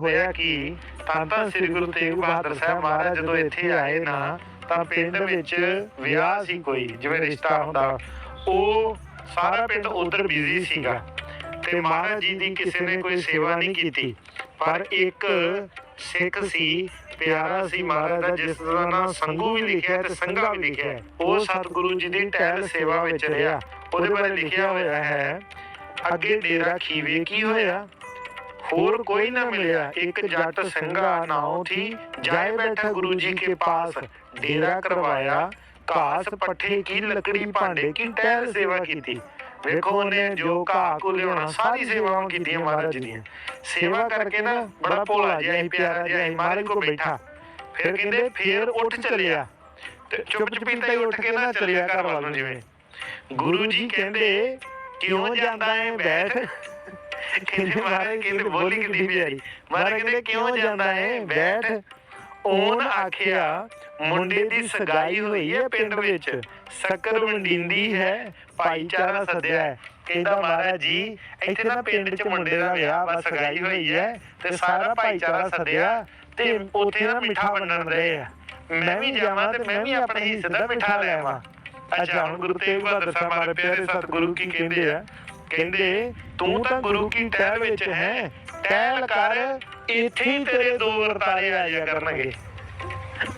ਹੋਇਆ ਕਿ? ਤਾਂ ਸ੍ਰੀ ਗੁਰੂ ਤੇਗ ਬਹਾਦਰ ਸਾਹਿਬ ਮਹਾਰਾਜ ਜਦੋਂ ਇੱਥੇ ਆਏ ਨਾ, ਤਾਂ ਪਿੰਡ ਵਿੱਚ ਵਿਆਹ ਸੀ ਕੋਈ, ਜਿਵੇਂ ਰਿਸ਼ਤਾ ਹੁੰਦਾ। ਉਹ ਸਾਰਾ ਪਿੰਡ ਉਧਰ ਬਿਜ਼ੀ ਸੀਗਾ ਤੇ ਮਹਾਰਾਜ ਜੀ ਦੀ ਕਿਸੇ ਨੇ ਕੋਈ ਸੇਵਾ ਨਹੀਂ ਕੀਤੀ। ਪਰ ਇੱਕ ਸਿੱਖ ਸੀ, ਪਿਆਰਾ ਸੀ ਮਹਾਰਾਜ ਦਾ, ਜਿਸ ਦਾ ਨਾਮ ਸੰਗੂ ਵੀ ਲਿਖਿਆ ਤੇ ਸੰਗਾ ਵੀ ਲਿਖਿਆ। ਉਹ ਸਤਿਗੁਰੂ ਜੀ ਦੀ ਟਹਿਲ ਸੇਵਾ ਵਿੱਚ ਰਿਹਾ। ਉਹਦੇ ਬਾਰੇ ਲਿਖਿਆ ਹੋਇਆ ਹੈ, ਅੱਗੇ ਡੇਰਾ ਖੀਵੇ ਕੀ ਹੋਇਆ? ਹੋਰ ਕੋਈ ਨਾ ਮਿਲਿਆ। ਇੱਕ ਜੱਟ ਸਿੰਘਾ ਨਾਉ ਥੀ ਜਾਏ ਬੈਠਾ ਗੁਰੂ ਜੀ ਕੇ ਪਾਸ ਡੇਰਾ ਕਰਵਾਇਆ ਘਾਸ ਪੱਠੇ ਕੀ ਲੱਕੜੀ ਭਾਂਡੇ ਕੀ ਟਹਿਲ ਸੇਵਾ ਕੀਤੀ। ਵੇਖੋ ਉਹਨੇ ਜੋ ਘਾਹ ਕੋ ਲਿਆਉਣਾ ਸਾਰੀ ਸੇਵਾਵਾਂ ਕੀਤੀਆਂ ਮਹਾਰਾਜ ਜੀ ਦੀਆਂ। ਸੇਵਾ ਕਰਕੇ ਨਾ ਬੜਾ ਭੋਲਾ ਜਿਹਾ ਸੀ ਪਿਆਰਾ ਜਿਹਾ ਸੀ ਮਹਾਰਾਜ ਕੋ ਬੈਠਾ। ਫਿਰ ਕਹਿੰਦੇ ਫੇਰ ਉੱਠ ਚੱਲਿਆ। ਤੇ ਚੁੱਪ ਚੁਪੀਤਾ ਹੀ ਉੱਠ ਕੇ ਨਾ ਚੱਲਿਆ ਘਰ ਵੱਲ ਨੂੰ ਜਿਵੇਂ। ਗੁਰੂ ਜੀ ਕਹਿੰਦੇ ਕਿਉਂ ਜਾਂਦਾ ਹੈ ਬੈਠ ਕਹਿੰਦੇ ਮਹਾਰਾਜ ਕਹਿੰਦੇ ਬੋਲੀ ਕਿੰਨੀ ਪਿਆਰੀ। ਮਹਾਰਾਜ ਕਹਿੰਦੇ ਕਿਉਂ ਜਾਂਦਾ ਹੈ? ਬੈਠ। ਉਹਨ ਆਖਿਆ ਮੁੰਡੇ ਦੀ ਸਗਾਈ ਹੋਈ ਹੈ ਪਿੰਡ ਵਿੱਚ। ਸ਼ੱਕਰ ਵੰਡੀਂਦੀ ਹੈ ਭਾਈਚਾਰਾ ਸੱਦਿਆ ਕਹਿੰਦਾ ਮਹਾਰਾਜ ਜੀ ਇੱਥੇ ਨਾ ਪਿੰਡ 'ਚ ਮੁੰਡੇ ਦਾ ਵਿਆਹ ਵਾ ਸਗਾਈ ਹੋਈ ਹੈ ਤੇ ਸਾਰਾ ਭਾਈਚਾਰਾ ਸੱਦਿਆ ਤੇ ਉੱਥੇ ਨਾ ਮਿੱਠਾ ਵੰਡਣ ਰਹੇ ਆ। ਮੈਂ ਵੀ ਜਾਵਾਂ ਤੇ ਮੈਂ ਵੀ ਆਪਣੇ ਹਿੱਸੇ ਦਾ ਮਿੱਠਾ ਲੈ ਆਵਾਂ। ਅੱਛਾ ਹੁਣ ਗੁਰੂ ਤੇਗ ਬਹਾਦਰ ਸਾਹਿਬ ਮਾਰੇ ਪਿਆਰੇ ਸਤਿਗੁਰੂ ਕੀ ਕਹਿੰਦੇ ਆ ਕਹਿੰਦੇ, ਤੂੰ ਤਾਂ ਗੁਰੂ ਕੀ ਟਹਿਲ ਵਿੱਚ ਹੈ? ਟਹਿਲ ਕਰ, ਇੱਥੇ ਹੀ ਤੇਰੇ ਦੋ ਵਰਤਾਰੇ ਆ ਜਾ ਕਰਨਗੇ।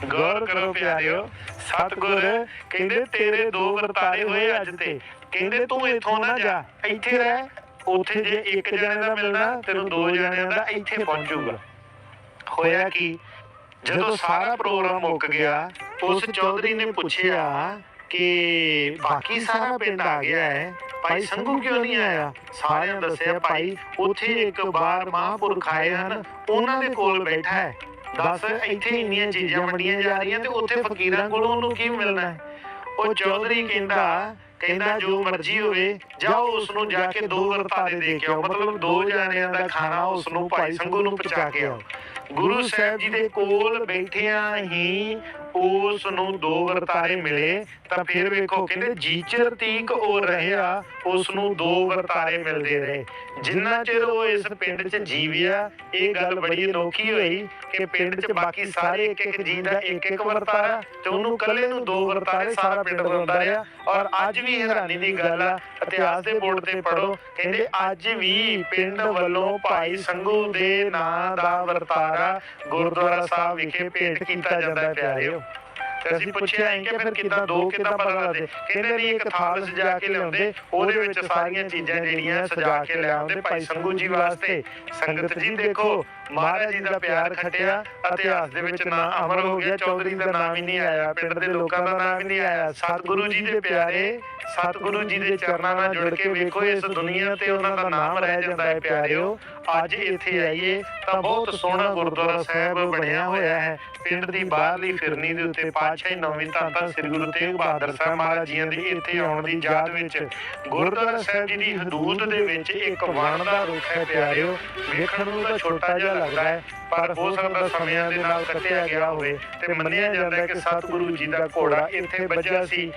ਗੌਰ ਕਰੋ ਪਿਆਰਿਓ, ਸਤਿਗੁਰ ਕਹਿੰਦੇ, ਤੇਰੇ ਦੋ ਵਰਤਾਰੇ ਹੋਏ ਅੱਜ ਤੇ। ਕਹਿੰਦੇ, ਤੂੰ ਇੱਥੋਂ ਨਾ ਜਾ, ਇੱਥੇ ਰਹਿ। ਉੱਥੇ ਜੇ ਇੱਕ ਜਣੇ ਦਾ ਮਿਲਣਾ, ਤੈਨੂੰ ਦੋ ਜਣਿਆਂ ਦਾ ਇੱਥੇ ਪਹੁੰਚੂਗਾ। ਹੋਇਆ ਕੀ? ਜਦੋਂ ਸਾਰਾ ਪ੍ਰੋਗਰਾਮ ਮੁੱਕ ਗਿਆ, ਉਸ ਚੌਧਰੀ ਨੇ ਪੁੱਛਿਆ ਕਿ ਬਾਕੀ ਸਾਰਾ ਪਿੰਡ ਆ ਗਿਆ ਹੈ। ਭਾਈ ਸੰਗੂ ਕਿਉਂ ਨਹੀਂ ਆਇਆ? ਸਾਰਿਆਂ ਦੱਸਿਆ ਭਾਈ ਉੱਥੇ ਇੱਕ ਬਾਰ ਮਹਾਂਪੁਰਖ ਆਏ ਹਨ ਉਹਨਾਂ ਦੇ ਕੋਲ ਬੈਠਾ ਹੈ। ਦੱਸ ਇੱਥੇ ਇੰਨੀਆਂ ਚੀਜ਼ਾਂ ਵੰਡੀਆਂ ਜਾ ਰਹੀਆਂ ਤੇ ਉੱਥੇ ਫਕੀਰਾਂ ਕੋਲੋਂ ਉਹਨੂੰ ਕੀ ਮਿਲਣਾ ਹੈ? ਉਹ ਚੌਧਰੀ ਕਹਿੰਦਾ ਕਹਿੰਦਾ ਜੋ ਮਰਜ਼ੀ ਹੋਵੇ ਜਾਓ ਉਸ ਨੂੰ ਜਾ ਕੇ ਦੋ ਵਰਤਾਰੇ ਦੇ ਕੇ ਆਓ ਮਤਲਬ ਦੋ ਜਾਣਿਆਂ ਦਾ ਖਾਣਾ ਉਸ ਨੂੰ ਭਾਈ ਸੰਗੂ ਨੂੰ ਪਹੁੰਚਾ ਕੇ ਆਓ। ਗੁਰੂ ਸਾਹਿਬ ਜੀ ਦੇ ਕੋਲ ਬੈਠਿਆਂ ਹੀ ਉਸ ਨੂੰ ਦੋ ਵਰਤਾਰੇ ਮਿਲੇ। ਤਾਂ ਫਿਰ ਵੇਖੋ ਕਹਿੰਦੇ ਜੀਚਰ ਤੀਕ ਉਹ ਰਹਿਆ ਉਸ ਨੂੰ ਦੋ ਵਰਤਾਰੇ ਮਿਲਦੇ ਰਹੇ। ਜਿੰਨਾ ਚਿਰ ਉਹ ਇਸ ਪਿੰਡ 'ਚ ਜੀਵਿਆ ਇਹ ਗੱਲ ਬੜੀ ਅਨੋਖੀ ਹੋਈ ਕਿ ਪਿੰਡ 'ਚ ਬਾਕੀ ਸਾਰੇ ਇੱਕ ਇੱਕ ਜੀ ਦਾ ਇੱਕ ਇੱਕ ਵਰਤਾਰਾ ਤੇ ਉਹਨੂੰ ਇਕੱਲੇ ਨੂੰ ਦੋ ਵਰਤਾਰੇ ਸਾਰਾ ਪਿੰਡ ਦਿੰਦਾ ਰਿਹਾ ਔਰ ਅੱਜ ਵੀ ਹੈਰਾਨੀ ਦੀ ਗੱਲ ਆ। ਇਤਿਹਾਸ ਦੇ ਬੋਰਡ ਤੇ ਪੜੋ ਕਹਿੰਦੇ ਅੱਜ ਵੀ ਪਿੰਡ ਵੱਲੋਂ ਭਾਈ ਸੰਗੂ ਦੇ ਨਾਂ ਦਾ ਵਰਤਾਰਾ ਗੁਰਦੁਆਰਾ ਸਾਹਿਬ ਵਿਖੇ ਭੇਟ ਕੀਤਾ ਜਾਂਦਾ ਹੈ। ਪਿਆਰਿਓ ਤੇ ਅਸੀਂ ਪੁੱਛਿਆ ਐਂ ਕਿ ਫਿਰ ਕਿੱਦਾਂ ਦੋ, ਕਿੱਦਾਂ ਪਤਾ ਲੱਗਦੇ ਕਹਿੰਦੇ ਨਹੀਂ, ਇੱਕ ਥਾਲ ਸਜਾ ਕੇ ਲਿਆਉਂਦੇ, ਉਹਦੇ ਵਿੱਚ ਸਾਰੀਆਂ ਚੀਜ਼ਾਂ ਜਿਹੜੀਆਂ ਸਜਾ ਕੇ ਲਿਆਉਂਦੇ ਭਾਈ ਸੰਗੂ ਜੀ ਵਾਸਤੇ। ਸੰਗਤ ਜੀ ਦੇਖੋ, ਮਹਾਰਾਜ ਜੀ ਦਾ ਪਿਆਰ ਖਟਿਆ, ਇਤਿਹਾਸ ਦੇ ਵਿੱਚ ਨਾਂ ਅਮਰ ਹੋ ਗਿਆ, ਚੌਧਰੀ ਦਾ ਨਾਮ ਹੀ ਨਹੀਂ ਆਇਆ, ਪਿੰਡ ਦੇ ਲੋਕਾਂ ਦਾ ਨਾਮ ਹੀ ਨਹੀਂ ਆਇਆ। ਸਤਿਗੁਰੂ ਜੀ ਦੇ ਪਿਆਰੇ, ਸਤਿਗੁਰੂ ਜੀ ਦੇ ਚਰਨਾਂ ਨਾਲ ਜੁੜ ਕੇ ਵੇਖੋ, ਇਸ ਦੁਨੀਆ ਤੇ ਉਹਨਾਂ ਦਾ ਨਾਮ ਰਹਿ ਜਾਂਦਾ ਹੈ, ਪਿਆਰਿਓ। ਅੱਜ ਇੱਥੇ ਆਈਏ, ਤਾਂ ਬਹੁਤ ਸੋਹਣਾ ਗੁਰਦੁਆਰਾ ਸਾਹਿਬ ਬਣਿਆ ਹੋਇਆ ਹੈ। ਪਿੰਡ ਦੀ ਬਾਹਰਲੀ ਫਿਰਨੀ ਦੇ ਉੱਤੇ ਪਾਤਸ਼ਾਹੀ ਨੌਵੀਂ ਤਾਂ ਸ੍ਰੀ ਗੁਰੂ ਤੇਗ ਬਹਾਦਰ ਸਾਹਿਬ ਮਹਾਰਾਜ ਜੀ ਦੇ ਇੱਥੇ ਆਉਣ ਦੀ ਯਾਦ ਵਿੱਚ ਗੁਰਦੁਆਰਾ ਸਾਹਿਬ ਜੀ ਦੀ ਹਦੂਦ ਦੇ ਵਿੱਚ ਇੱਕ ਵਣ ਦਾ ਰੁੱਖ ਹੈ ਪਿਆਰਿਓ। ਵੇਖਣ ਨੂੰ ਤਾਂ ਛੋਟਾ ਜਿਹਾ ਲੱਗਦਾ ਹੈ ਪਰ ਹੋ ਸਕਦਾ ਸਮਿਆਂ ਦੇ ਨਾਲ ਕੱਟਿਆ ਗਿਆ ਹੋਵੇ ਤੇ ਮੰਨਿਆ ਜਾਂਦਾ ਹੈ ਕਿ ਸਤਿਗੁਰੂ ਜੀ ਦਾ ਘੋੜਾ ਇੱਥੇ ਵੱਜਿਆ ਸੀ।